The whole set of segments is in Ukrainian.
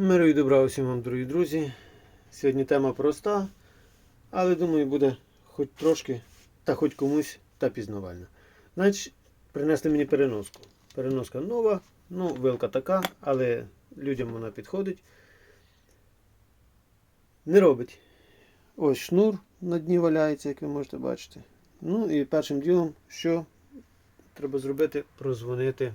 Миру і добра усім вам, дорогі друзі. Сьогодні тема проста, але думаю, буде хоч трошки, та хоч комусь та пізнавальна. Значить, принесли мені переноску. Переноска нова, ну, вилка така, але людям вона підходить. Не робить. Ось шнур на дні валяється, як ви можете бачити. Ну і першим ділом, що треба зробити, прозвонити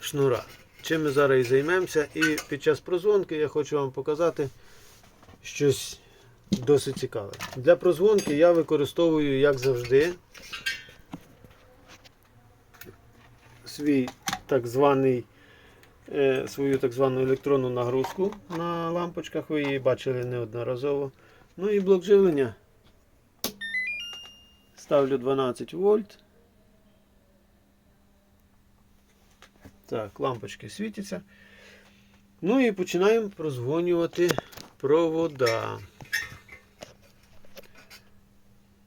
шнура. Чим ми зараз і займемося. І під час прозвонки я хочу вам показати щось досить цікаве. Для прозвонки я використовую, як завжди, свій так званий, е, свою так звану електронну нагрузку на лампочках. Ви її бачили неодноразово. Ну і блок живлення. Ставлю 12 вольт. Так, лампочки світяться. Ну і починаємо прозвонювати провода.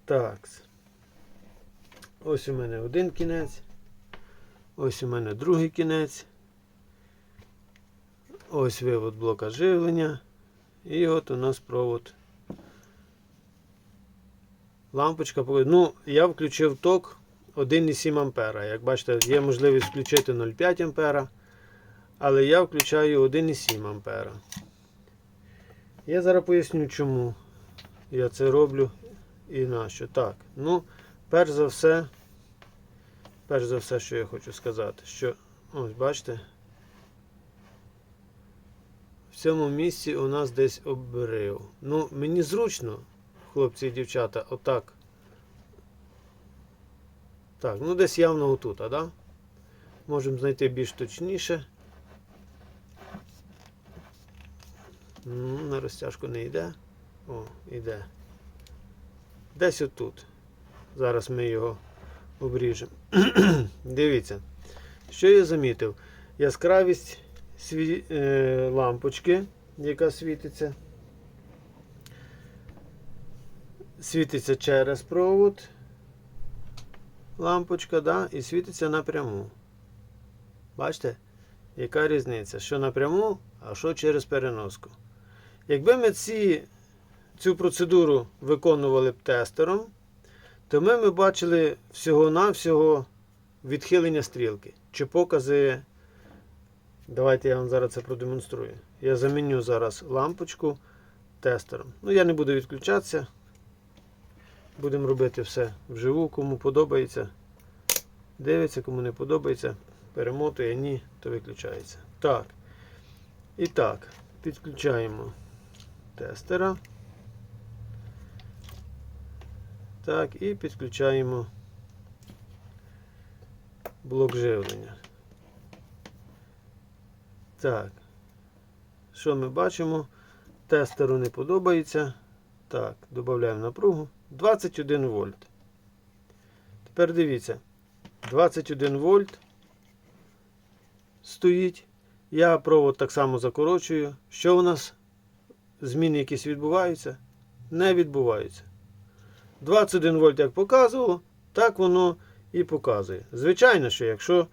Так. Ось у мене один кінець. Ось у мене другий кінець. Ось вивод блока живлення. І от у нас провод. Лампочка. Ну, я включив ток 1,7 ампера. Як бачите, є можливість включити 0,5 ампера, але я включаю 1,7 ампера. Я зараз поясню, чому я це роблю і нащо. Так, ну, перш за все, перш за все, що я хочу сказати, що ось бачите, в цьому місці у нас десь обрив. Ну, мені зручно, хлопці і дівчата, отак. Так, ну десь явно отут, а, да? Можемо знайти більш точніше. Ну, на розтяжку не йде. О, йде. Десь отут. Зараз ми його обріжемо. Дивіться, що я замітив? Яскравість сві... е, лампочки, яка світиться. Світиться через провод лампочка, да, і світиться напряму. Бачите, яка різниця? Що напряму, а що через переноску. Якби ми ці, цю процедуру виконували б тестером, то ми б бачили всього-навсього відхилення стрілки. Чи покази. Давайте я вам зараз це продемонструю. Я заміню зараз лампочку тестером. Ну, я не буду відключатися. Будемо робити все вживу, кому подобається. Дивиться, кому не подобається, перемотує, ні, то виключається. Так. І так, підключаємо тестера. Так, і підключаємо блок живлення. Так. Що ми бачимо? Тестеру не подобається. Так, додаємо напругу. 21 вольт. Тепер дивіться, 21 вольт стоїть. Я провод так само закорочую. Що у нас? Зміни якісь відбуваються? Не відбуваються. 21 вольт, як показувало, так воно і показує. Звичайно, що якщо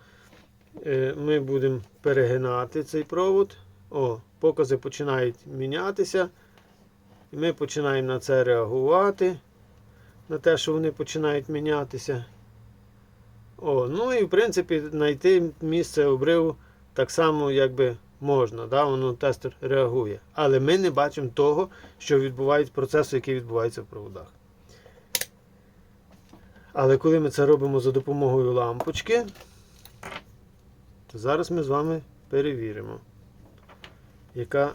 е, ми будемо перегинати цей провод, о, покази починають мінятися. І ми починаємо на це реагувати на те, що вони починають мінятися. О, Ну і в принципі знайти місце обриву так само якби можна. Да? Воно тестер реагує. Але ми не бачимо того, що відбувається процесу, який відбувається в проводах. Але коли ми це робимо за допомогою лампочки, то зараз ми з вами перевіримо, яка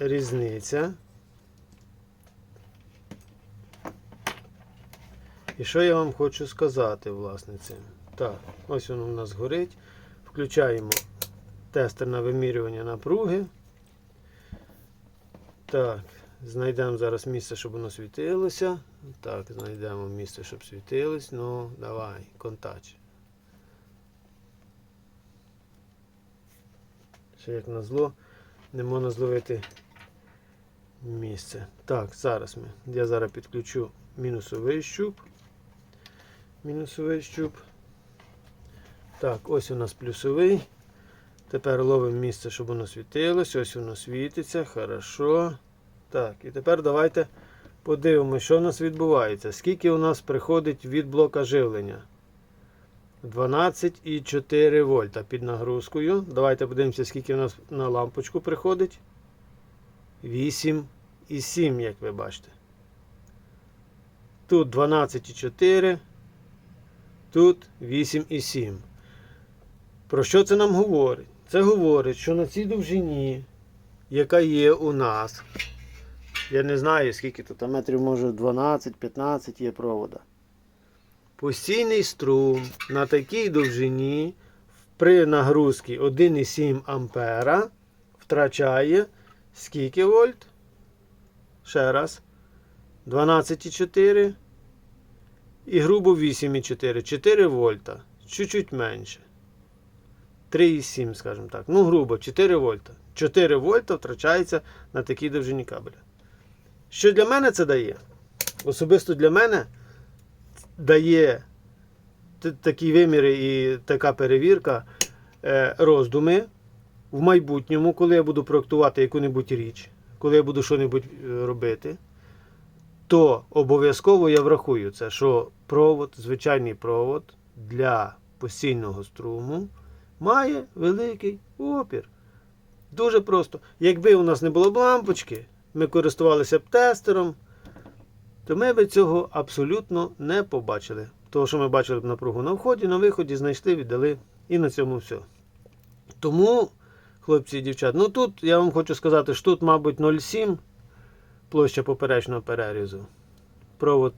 різниця. І що я вам хочу сказати, власне, цим? Так, ось воно у нас горить. Включаємо тестер на вимірювання напруги. Так, знайдемо зараз місце, щоб воно світилося. Так, знайдемо місце, щоб світилось. Ну, давай, контач. Ще як назло, не можна зловити місце. Так, зараз ми. Я зараз підключу мінусовий щуп мінусовий щуп. Так, ось у нас плюсовий. Тепер ловимо місце, щоб воно світилось. Ось воно світиться. Хорошо. Так, і тепер давайте подивимося, що у нас відбувається. Скільки у нас приходить від блока живлення. 12,4 вольта під нагрузкою. Давайте подивимося, скільки у нас на лампочку приходить. 8,7, як ви бачите. Тут 12,4. Тут 8,7. Про що це нам говорить? Це говорить, що на цій довжині, яка є у нас, я не знаю, скільки тут метрів, може 12-15 є провода. Постійний струм на такій довжині при нагрузці 1,7 ампера втрачає скільки вольт? Ще раз. 12,4 і грубо 8,4. 4 вольта. Чуть-чуть менше. 3,7, скажімо так. Ну, грубо, 4 вольта. 4 вольта втрачається на такій довжині кабеля. Що для мене це дає? Особисто для мене дає такі виміри і така перевірка е, роздуми в майбутньому, коли я буду проектувати яку-небудь річ, коли я буду що-небудь е, робити, то обов'язково я врахую це, що провод, звичайний провод для постійного струму має великий опір. Дуже просто. Якби у нас не було б лампочки, ми користувалися б тестером, то ми б цього абсолютно не побачили. Того, що ми бачили б напругу на вході, на виході, знайшли, віддали і на цьому все. Тому, хлопці і дівчата, ну тут я вам хочу сказати, що тут, мабуть, 0,7 площа поперечного перерізу. Провод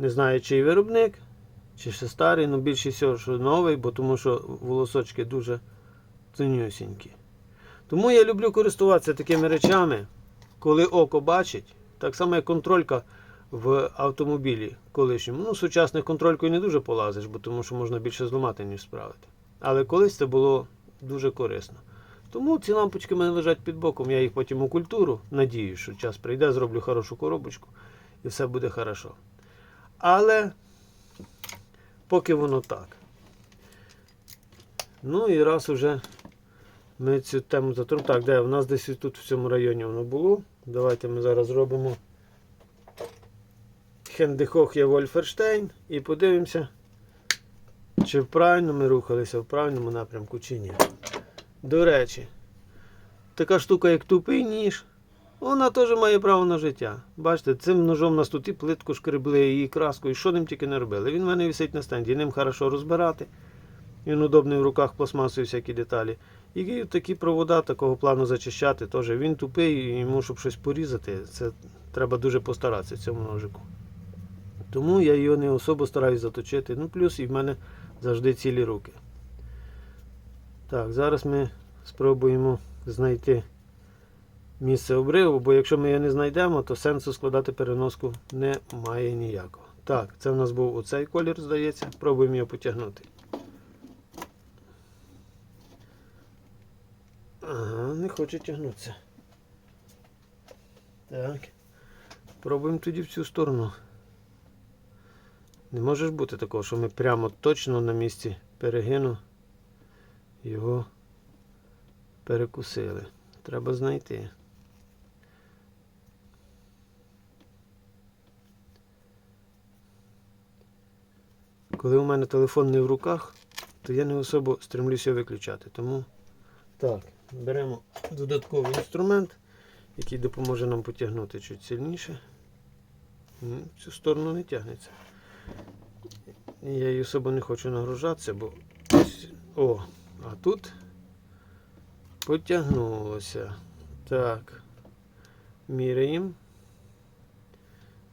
не знаю, чий виробник, чи ще старий, ну більше всього, що новий, бо тому що волосочки дуже тонюсінькі. Тому я люблю користуватися такими речами, коли око бачить, так само як контролька в автомобілі колишньому. Ну, сучасних контролькою не дуже полазиш, бо тому що можна більше зламати, ніж справити. Але колись це було дуже корисно. Тому ці лампочки в мене лежать під боком, я їх потім у культуру. Надію, що час прийде, зроблю хорошу коробочку і все буде хорошо. Але поки воно так. Ну і раз уже ми цю тему затронули. Так, де? У нас десь тут в цьому районі воно було. Давайте ми зараз зробимо Хендехох Вольферштейн і подивимося, чи правильно ми рухалися в правильному напрямку чи ні. До речі, така штука, як тупий ніж, вона теж має право на життя. Бачите, цим ножом нас тут і плитку шкребли, і краску, і що ним тільки не робили. Він в мене висить на стенді, ним хорошо розбирати. Він удобний в руках пластмасові всякі деталі. І такі провода такого плану зачищати теж. Він тупий, і йому, щоб щось порізати, це треба дуже постаратися цьому ножику. Тому я його не особо стараюсь заточити. Ну, плюс і в мене завжди цілі руки. Так, зараз ми спробуємо знайти місце обриву, бо якщо ми його не знайдемо, то сенсу складати переноску немає ніякого. Так, це в нас був оцей колір, здається. Пробуємо його потягнути. Ага, не хоче тягнутися. Так. Пробуємо тоді в цю сторону. Не може ж бути такого, що ми прямо точно на місці перегину його перекусили. Треба знайти. Коли у мене телефон не в руках, то я не особо стремлюся виключати. Тому так, беремо додатковий інструмент, який допоможе нам потягнути чуть сильніше. В цю сторону не тягнеться. Я її особо не хочу нагружатися, бо о, а тут потягнулося. Так. Міряємо.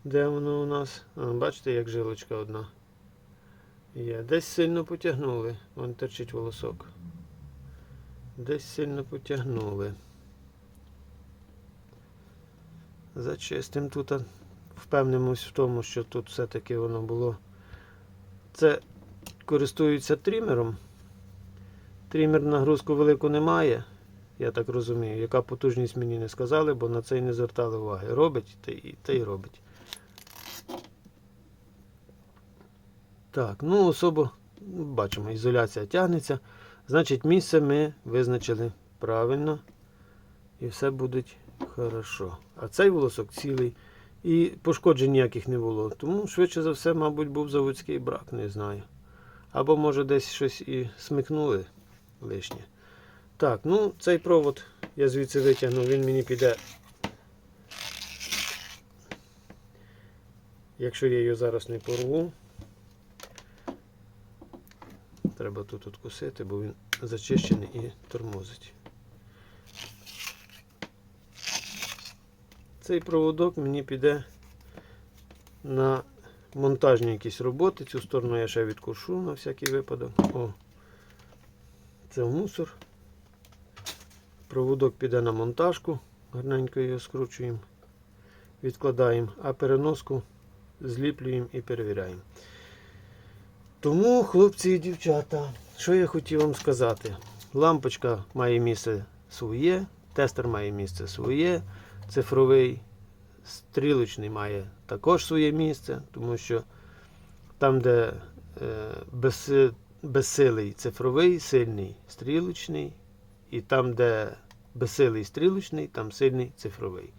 Де воно у нас? Бачите, як жилочка одна. Є. Десь сильно потягнули. Вон торчить волосок. Десь сильно потягнули. Зачистимо тут. Впевнимось в тому, що тут все-таки воно було. Це користуються трімером. Трімер нагрузку велику немає, я так розумію. Яка потужність мені не сказали, бо на це й не звертали уваги. Робить та й, та й робить. Так, ну особо ну, бачимо, ізоляція тягнеться. Значить, місце ми визначили правильно. І все буде хорошо. А цей волосок цілий. І пошкоджень ніяких не було. Тому, швидше за все, мабуть, був заводський брак, не знаю. Або, може, десь щось і смикнули лишнє. Так, ну цей провод я звідси витягну, він мені піде. Якщо я його зараз не порву, треба тут откусити, бо він зачищений і тормозить. Цей проводок мені піде на монтажні якісь роботи. Цю сторону я ще відкушу на всякий випадок. О, це мусор. Проводок піде на монтажку, гарненько його скручуємо, відкладаємо, а переноску зліплюємо і перевіряємо. Тому, хлопці і дівчата, що я хотів вам сказати? Лампочка має місце своє, тестер має місце своє, цифровий, стрілочний має також своє місце, тому що там, де е, безсилий цифровий, сильний стрілочний, і там, де безсилий стрілочний, там сильний цифровий.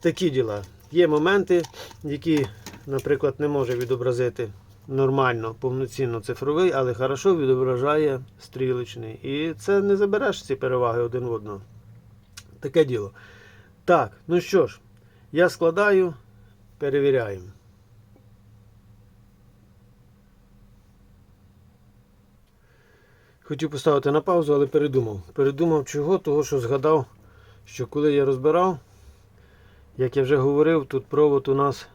Такі діла. Є моменти, які, наприклад, не може відобразити нормально, повноцінно цифровий, але хорошо відображає стрілочний. І це не забереш ці переваги один в одного. Таке діло. Так, ну що ж, я складаю, перевіряємо. Хотів поставити на паузу, але передумав. Передумав чого? Того, що згадав, що коли я розбирав, як я вже говорив, тут провод у нас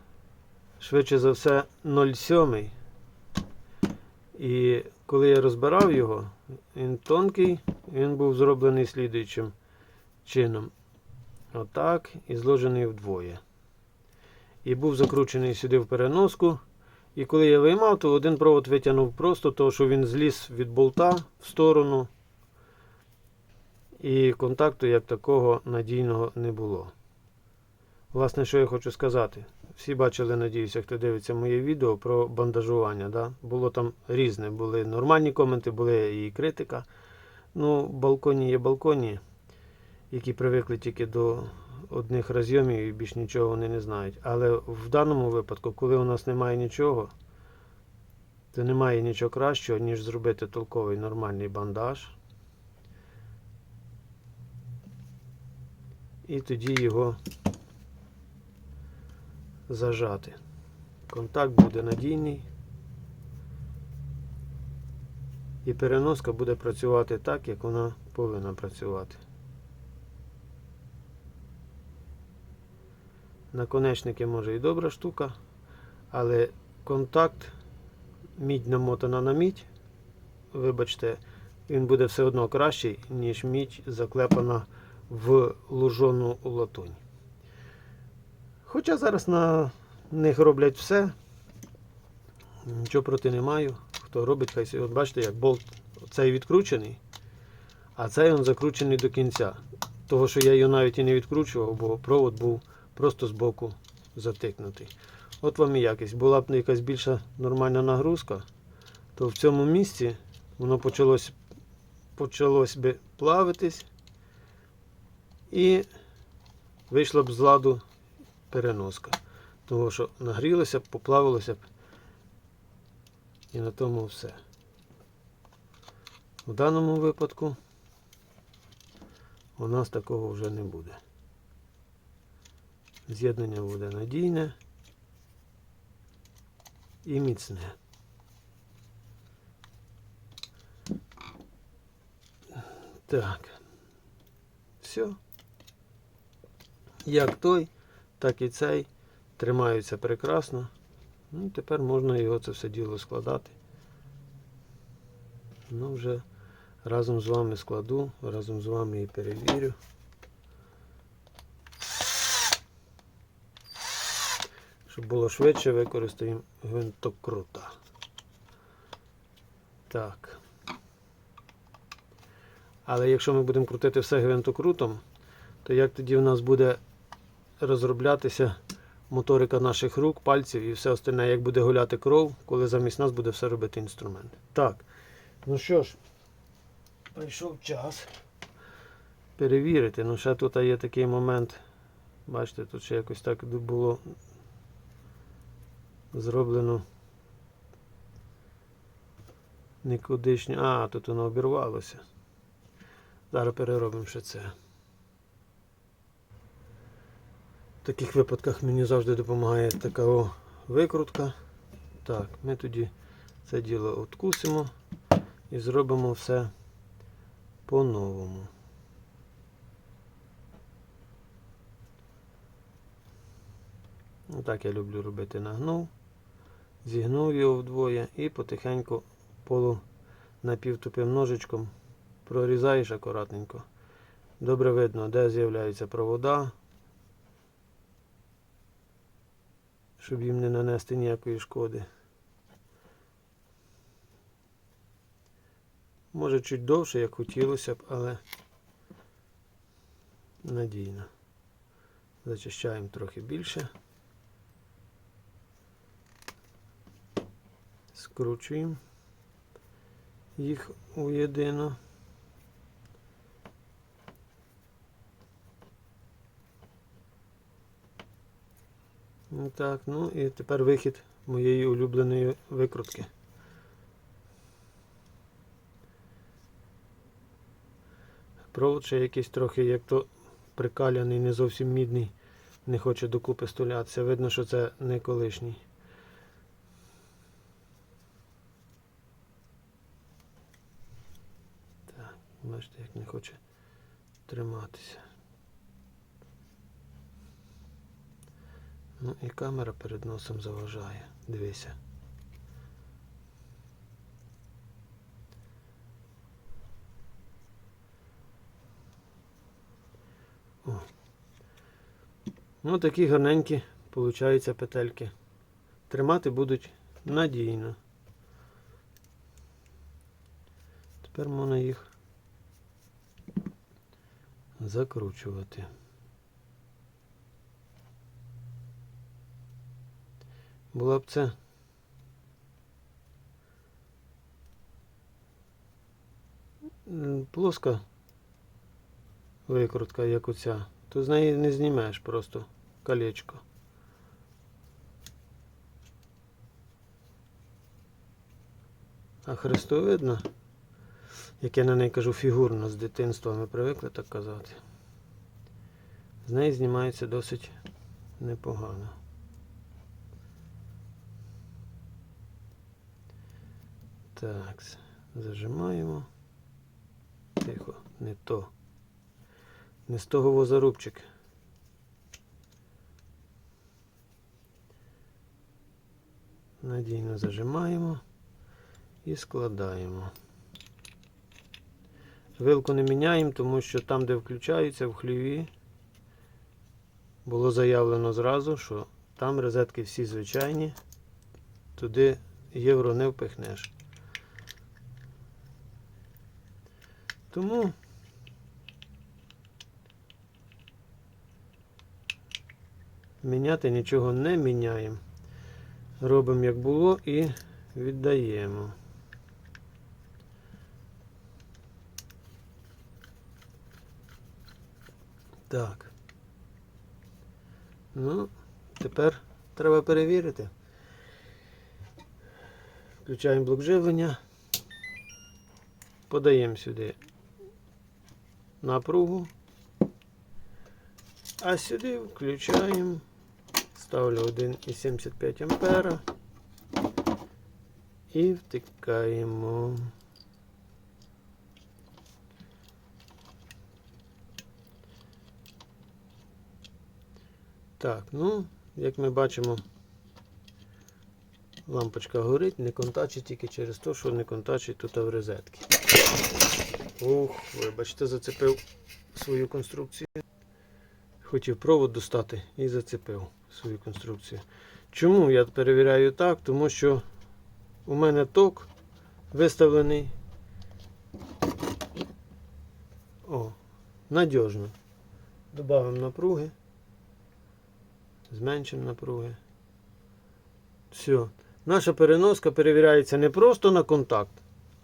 швидше за все 0,7. І коли я розбирав його, він тонкий, він був зроблений слідуючим чином. Отак, і зложений вдвоє. І був закручений сюди в переноску. І коли я виймав, то один провод витягнув просто, тому що він зліз від болта в сторону. І контакту як такого надійного не було. Власне, що я хочу сказати. Всі бачили, надіюся, хто дивиться моє відео про бандажування. Да? Було там різне. Були нормальні коменти, були і критика. Ну, балконі є балконі, які привикли тільки до одних розйомів і більш нічого вони не знають. Але в даному випадку, коли у нас немає нічого, то немає нічого кращого, ніж зробити толковий нормальний бандаж. І тоді його зажати. Контакт буде надійний. І переноска буде працювати так, як вона повинна працювати. Наконечники може і добра штука, але контакт мідь намотана на мідь, вибачте, він буде все одно кращий, ніж мідь заклепана в лужону латунь. Хоча зараз на них роблять все, нічого проти не маю. Хто робить, хай. От бачите, як болт цей відкручений, а цей він закручений до кінця. Того, що я його навіть і не відкручував, бо провод був просто збоку затикнутий. От вам і якість. Була б якась більша нормальна нагрузка, то в цьому місці воно почалось, почалось би плавитись і вийшла б з ладу переноска. Того, що нагрілося б, поплавилося. І на тому все. В даному випадку у нас такого вже не буде. З'єднання буде надійне і міцне. Так. Все. Як той, так і цей тримаються прекрасно. Ну, тепер можна його це все діло складати. Ну, вже разом з вами складу, разом з вами і перевірю. Щоб було швидше, використаємо гвинтокрута. Так. Але якщо ми будемо крутити все гвинтокрутом, то як тоді в нас буде розроблятися моторика наших рук, пальців і все остальне, як буде гуляти кров, коли замість нас буде все робити інструмент. Так, ну що ж, прийшов час перевірити. Ну, ще тут є такий момент. Бачите, тут ще якось так було зроблено никудишнє. А, тут воно обірвалося. Зараз переробимо ще це. В таких випадках мені завжди допомагає така о викрутка. Так, ми тоді це діло откусимо і зробимо все по-новому. Отак я люблю робити нагнув, зігнув його вдвоє і потихеньку полу напівтупим ножичком прорізаєш акуратненько. Добре видно, де з'являються провода, щоб їм не нанести ніякої шкоди. Може чуть довше, як хотілося б, але надійно. Зачищаємо трохи більше. Скручуємо їх уєдино. Так, ну і тепер вихід моєї улюбленої викрутки. Провод ще якийсь трохи, як то прикаляний, не зовсім мідний, не хоче докупи стулятися. Видно, що це не колишній. Так, бачите, як не хоче триматися. Ну і камера перед носом заважає. Дивися. О. Ну, такі гарненькі, получаються петельки. Тримати будуть надійно. Тепер можна їх закручувати. Була б це плоска викрутка, як оця, то з неї не знімеш просто колечко. А хрестовидна, як я на неї кажу фігурно з дитинства, ми привикли так казати. З неї знімається досить непогано. Так, зажимаємо. Тихо, не то. Не з того возорубчик. Надійно зажимаємо і складаємо. Вилку не міняємо, тому що там, де включаються в хліві, було заявлено зразу, що там розетки всі звичайні, туди євро не впихнеш. Тому міняти нічого не міняємо. Робимо як було і віддаємо. Так. Ну, тепер треба перевірити. Включаємо блок живлення. Подаємо сюди напругу. А сюди включаємо. Ставлю 1,75 ампера і втикаємо. Так, ну, як ми бачимо, лампочка горить, не контачить тільки через те, що не контачить тут в розетки. Ух, вибачте, зацепив свою конструкцію. Хотів провод достати і зацепив свою конструкцію. Чому я перевіряю так? Тому що у мене ток виставлений о, надіжно. Добавимо напруги. Зменшимо напруги. Все. Наша переноска перевіряється не просто на контакт,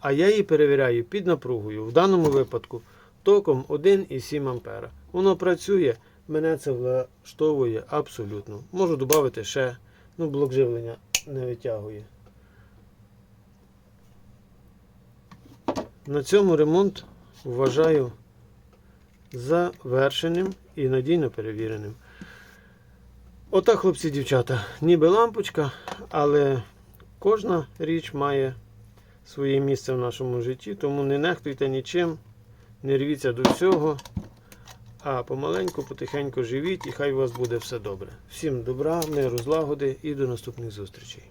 а я її перевіряю під напругою. В даному випадку током 1,7 А. Воно працює, мене це влаштовує абсолютно. Можу додати ще, ну блок живлення не витягує. На цьому ремонт вважаю завершеним і надійно перевіреним. Отак, хлопці дівчата, ніби лампочка, але кожна річ має своє місце в нашому житті, тому не нехтуйте нічим, не рвіться до всього, а помаленьку, потихеньку живіть і хай у вас буде все добре. Всім добра, миру, злагоди і до наступних зустрічей.